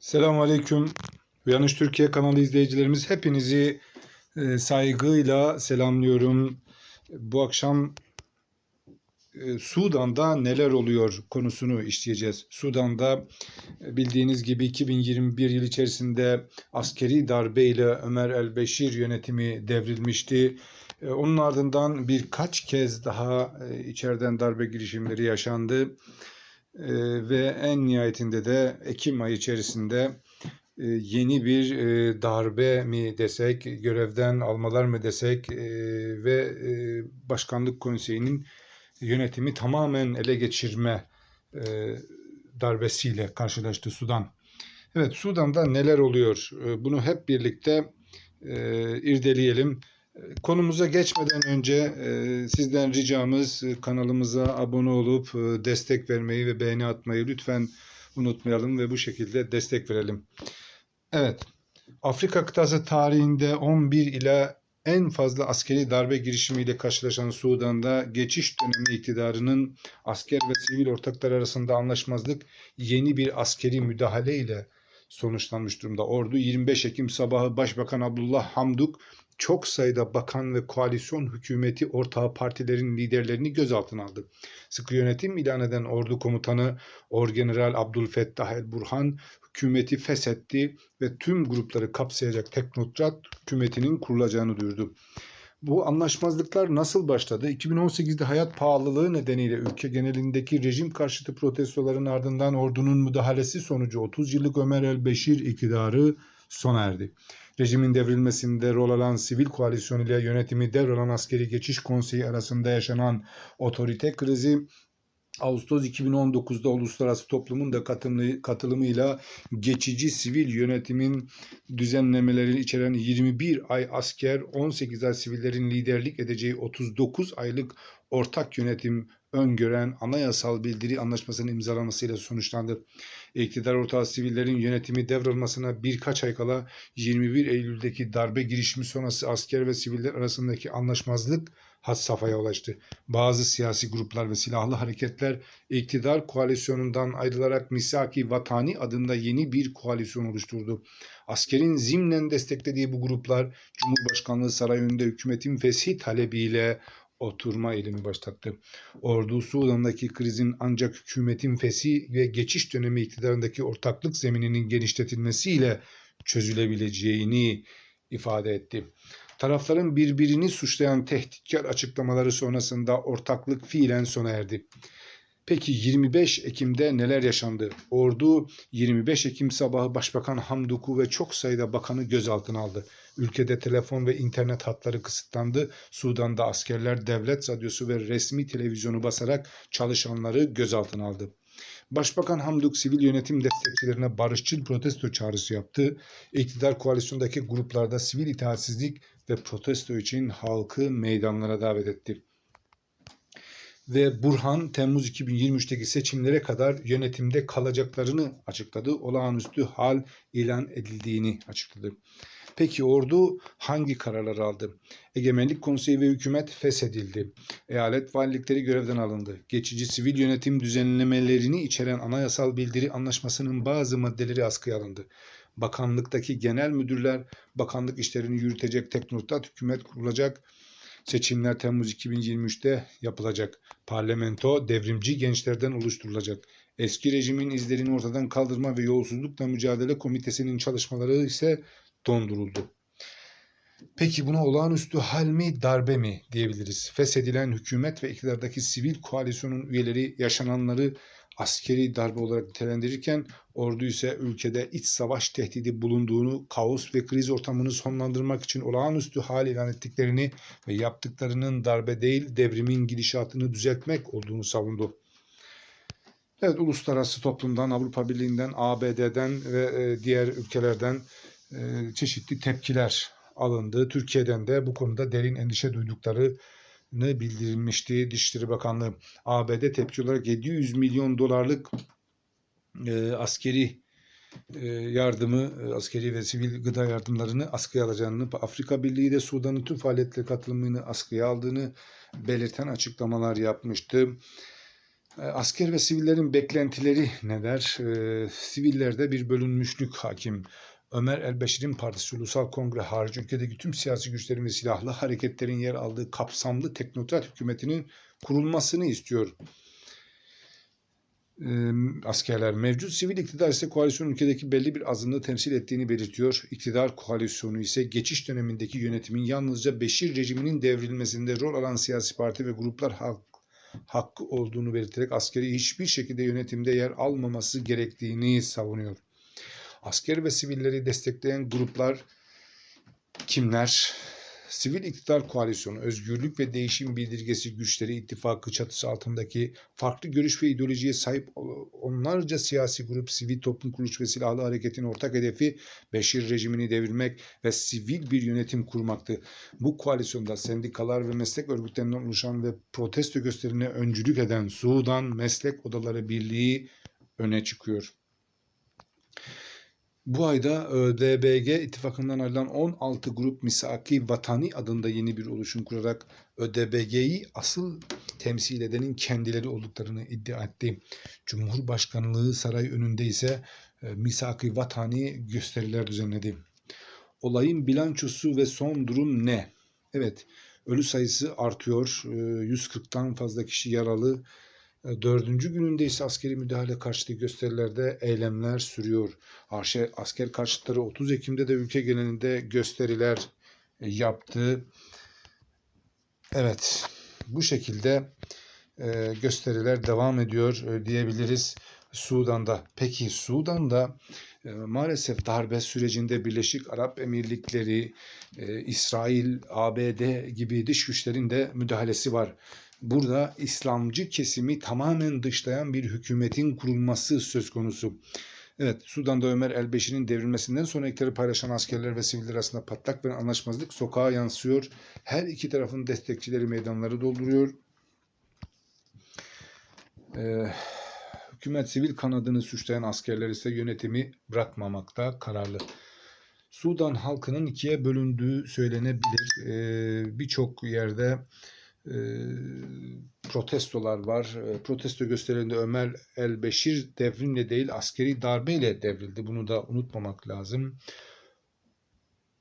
Selamun Aleyküm. Uyanış Türkiye kanalı izleyicilerimiz hepinizi e, saygıyla selamlıyorum. Bu akşam e, Sudan'da neler oluyor konusunu işleyeceğiz. Sudan'da e, bildiğiniz gibi 2021 yıl içerisinde askeri darbeyle Ömer el-Beşir yönetimi devrilmişti. Onun ardından birkaç kez daha içeriden darbe girişimleri yaşandı. E, ve en nihayetinde de Ekim ayı içerisinde e, yeni bir e, darbe mi desek, görevden almalar mı desek e, ve Başkanlık Konseyi'nin yönetimi tamamen ele geçirme darbesiyle karşılaştı Sudan. Evet, Sudan'da neler oluyor? Bunu hep birlikte irdeleyelim. E, Konumuza geçmeden önce e, sizden ricamız e, kanalımıza abone olup e, destek vermeyi ve beğeni atmayı lütfen unutmayalım ve bu şekilde destek verelim. Evet, Afrika kıtası tarihinde 11 ile en fazla askeri darbe girişimiyle karşılaşan Sudan'da geçiş dönemi iktidarının asker ve sivil ortaklar arasında anlaşmazlık yeni bir askeri müdahale ile sonuçlanmış durumda. Ordu 25 Ekim sabahı Başbakan Abdullah Hamduk çok sayıda bakan ve koalisyon hükümeti ortağı partilerin liderlerini gözaltına aldı. Sıkı yönetim ilan eden ordu komutanı Orgeneral Abdülfettah el-Burhan hükümeti feshetti ve tüm grupları kapsayacak teknokrat hükümetinin kurulacağını duyurdu. Bu anlaşmazlıklar nasıl başladı? 2018'de hayat pahalılığı nedeniyle ülke genelindeki rejim karşıtı protestoların ardından ordunun müdahalesi sonucu 30 yıllık Ömer el-Beşir iktidarı sona erdi. Rejimin devrilmesinde rol alan sivil koalisyon ile yönetimi devralan askeri geçiş konseyi arasında yaşanan otorite krizi Ağustos 2019'da uluslararası toplumun da katılımı, katılımıyla geçici sivil yönetimin düzenlemeleri içeren 21 ay asker, 18 ay sivillerin liderlik edeceği 39 aylık ortak yönetim öngören anayasal bildiri anlaşmasının imzalanmasıyla sonuçlandı. İktidar ortağı sivillerin yönetimi devralmasına birkaç ay kala 21 Eylül'deki darbe girişimi sonrası asker ve siviller arasındaki anlaşmazlık had safhaya ulaştı. Bazı siyasi gruplar ve silahlı hareketler iktidar koalisyonundan ayrılarak Misaki Vatani adında yeni bir koalisyon oluşturdu. Askerin zimnen desteklediği bu gruplar Cumhurbaşkanlığı Sarayı'nda hükümetin fesih talebiyle oturma eylemi başlattı. Ordu Sudan'daki krizin ancak hükümetin fesih ve geçiş dönemi iktidarındaki ortaklık zemininin genişletilmesiyle çözülebileceğini ifade etti. Tarafların birbirini suçlayan tehditkar açıklamaları sonrasında ortaklık fiilen sona erdi. Peki 25 Ekim'de neler yaşandı? Ordu 25 Ekim sabahı Başbakan Hamduk'u ve çok sayıda bakanı gözaltına aldı. Ülkede telefon ve internet hatları kısıtlandı. Sudan'da askerler devlet radyosu ve resmi televizyonu basarak çalışanları gözaltına aldı. Başbakan Hamduk sivil yönetim destekçilerine barışçıl protesto çağrısı yaptı. İktidar koalisyondaki gruplarda sivil itaatsizlik ve protesto için halkı meydanlara davet etti ve Burhan Temmuz 2023'teki seçimlere kadar yönetimde kalacaklarını açıkladı. Olağanüstü hal ilan edildiğini açıkladı. Peki ordu hangi kararlar aldı? Egemenlik Konseyi ve hükümet feshedildi. Eyalet valilikleri görevden alındı. Geçici sivil yönetim düzenlemelerini içeren anayasal bildiri anlaşmasının bazı maddeleri askıya alındı. Bakanlıktaki genel müdürler bakanlık işlerini yürütecek teknokrat hükümet kurulacak. Seçimler Temmuz 2023'te yapılacak. Parlamento devrimci gençlerden oluşturulacak. Eski rejimin izlerini ortadan kaldırma ve yolsuzlukla mücadele komitesinin çalışmaları ise donduruldu. Peki buna olağanüstü hal mi, darbe mi diyebiliriz? Feshedilen hükümet ve iktidardaki sivil koalisyonun üyeleri yaşananları askeri darbe olarak nitelendirirken ordu ise ülkede iç savaş tehdidi bulunduğunu, kaos ve kriz ortamını sonlandırmak için olağanüstü hal ilan ettiklerini ve yaptıklarının darbe değil devrimin gidişatını düzeltmek olduğunu savundu. Evet, uluslararası toplumdan, Avrupa Birliği'nden, ABD'den ve e, diğer ülkelerden e, çeşitli tepkiler alındı. Türkiye'den de bu konuda derin endişe duydukları ne bildirilmişti Dışişleri Bakanlığı. ABD tepki olarak 700 milyon dolarlık e, askeri e, yardımı, e, askeri ve sivil gıda yardımlarını askıya alacağını, Afrika Birliği de Sudan'ın tüm faaliyetlere katılımını askıya aldığını belirten açıklamalar yapmıştı. E, Asker ve sivillerin beklentileri neler? E, sivillerde bir bölünmüşlük hakim. Ömer Elbeşir'in partisi Ulusal Kongre harici ülkedeki tüm siyasi güçlerin ve silahlı hareketlerin yer aldığı kapsamlı teknokrat hükümetinin kurulmasını istiyor. E, askerler mevcut sivil iktidar ise koalisyon ülkedeki belli bir azınlığı temsil ettiğini belirtiyor. İktidar koalisyonu ise geçiş dönemindeki yönetimin yalnızca Beşir rejiminin devrilmesinde rol alan siyasi parti ve gruplar halk hakkı olduğunu belirterek askeri hiçbir şekilde yönetimde yer almaması gerektiğini savunuyor. Asker ve sivilleri destekleyen gruplar kimler? Sivil İktidar Koalisyonu, Özgürlük ve Değişim Bildirgesi Güçleri İttifakı çatısı altındaki farklı görüş ve ideolojiye sahip onlarca siyasi grup, sivil toplum kuruluş ve silahlı hareketin ortak hedefi Beşir rejimini devirmek ve sivil bir yönetim kurmaktı. Bu koalisyonda sendikalar ve meslek örgütlerinden oluşan ve protesto gösterilerine öncülük eden Sudan Meslek Odaları Birliği öne çıkıyor. Bu ayda ÖDBG ittifakından ayrılan 16 grup Misaki Vatani adında yeni bir oluşum kurarak ÖDBG'yi asıl temsil edenin kendileri olduklarını iddia etti. Cumhurbaşkanlığı saray önünde ise Misaki Vatani gösteriler düzenledi. Olayın bilançosu ve son durum ne? Evet, ölü sayısı artıyor. 140'tan fazla kişi yaralı. E, dördüncü gününde ise askeri müdahale karşıtı gösterilerde eylemler sürüyor. Asker karşıtları 30 Ekim'de de ülke genelinde gösteriler e, yaptı. Evet, bu şekilde e, gösteriler devam ediyor diyebiliriz Sudan'da. Peki Sudan'da maalesef darbe sürecinde Birleşik Arap Emirlikleri, İsrail, ABD gibi dış güçlerin de müdahalesi var burada İslamcı kesimi tamamen dışlayan bir hükümetin kurulması söz konusu. Evet, Sudan'da Ömer el-Beşir'in devrilmesinden sonra iktidar paylaşan askerler ve siviller arasında patlak ve anlaşmazlık sokağa yansıyor. Her iki tarafın destekçileri meydanları dolduruyor. Ee, hükümet sivil kanadını suçlayan askerler ise yönetimi bırakmamakta kararlı. Sudan halkının ikiye bölündüğü söylenebilir. Ee, Birçok yerde e, protestolar var. E, protesto gösterilerinde Ömer el-Beşir devrimle değil askeri darbeyle devrildi. Bunu da unutmamak lazım.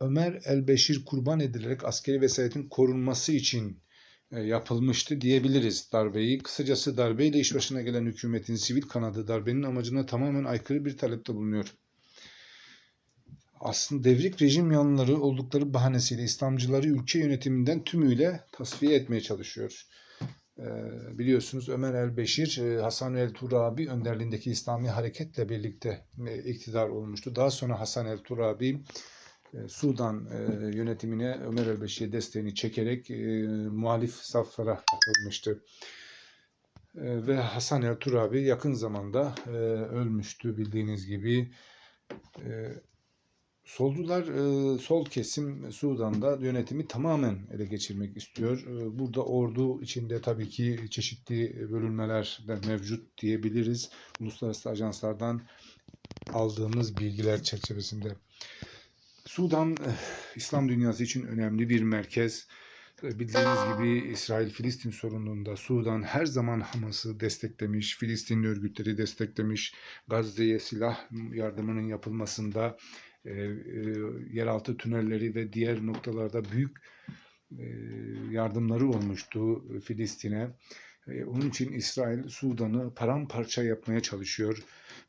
Ömer el-Beşir kurban edilerek askeri vesayetin korunması için e, yapılmıştı diyebiliriz darbeyi. Kısacası darbeyle iş başına gelen hükümetin sivil kanadı darbenin amacına tamamen aykırı bir talepte bulunuyor aslında devrik rejim yanlıları oldukları bahanesiyle İslamcıları ülke yönetiminden tümüyle tasfiye etmeye çalışıyor. Ee, biliyorsunuz Ömer el-Beşir, e, Hasan el-Turabi önderliğindeki İslami hareketle birlikte e, iktidar olmuştu. Daha sonra Hasan el-Turabi e, Sudan yönetimine Ömer el-Beşir'e desteğini çekerek muhalif saflara katılmıştı. Ve Hasan el-Turabi yakın zamanda ölmüştü bildiğiniz gibi. Solcular, e, sol kesim Sudan'da yönetimi tamamen ele geçirmek istiyor. E, burada ordu içinde tabii ki çeşitli bölünmeler de mevcut diyebiliriz. Uluslararası ajanslardan aldığımız bilgiler çerçevesinde. Sudan, e, İslam dünyası için önemli bir merkez. Bildiğiniz gibi İsrail-Filistin sorununda Sudan her zaman Hamas'ı desteklemiş, Filistin örgütleri desteklemiş, Gazze'ye silah yardımının yapılmasında e, e, yeraltı tünelleri ve diğer noktalarda büyük e, yardımları olmuştu Filistin'e. Onun için İsrail Sudan'ı paramparça yapmaya çalışıyor.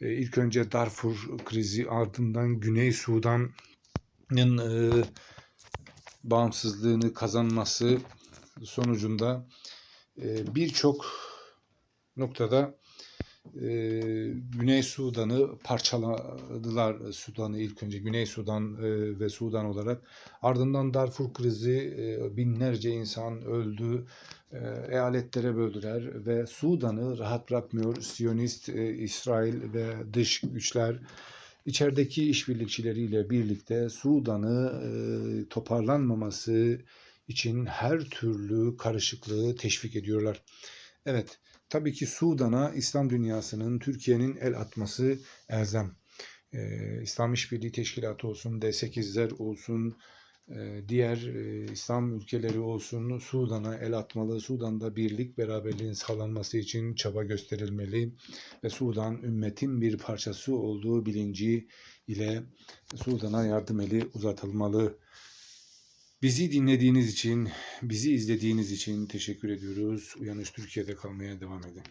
İlk önce Darfur krizi ardından Güney Sudan'ın bağımsızlığını kazanması sonucunda birçok noktada e, Güney Sudan'ı parçaladılar Sudan'ı ilk önce Güney Sudan e, ve Sudan olarak. Ardından Darfur krizi e, binlerce insan öldü. E, eyaletlere böldüler ve Sudan'ı rahat bırakmıyor Siyonist e, İsrail ve dış güçler içerideki işbirlikçileriyle birlikte Sudan'ı e, toparlanmaması için her türlü karışıklığı teşvik ediyorlar. Evet, Tabii ki Sudan'a İslam dünyasının, Türkiye'nin el atması elzem. Ee, İslam İşbirliği Teşkilatı olsun, D8'ler olsun, e, diğer e, İslam ülkeleri olsun Sudan'a el atmalı. Sudan'da birlik beraberliğin sağlanması için çaba gösterilmeli ve Sudan ümmetin bir parçası olduğu bilinci ile Sudan'a yardım eli uzatılmalı. Bizi dinlediğiniz için, bizi izlediğiniz için teşekkür ediyoruz. Uyanış Türkiye'de kalmaya devam edin.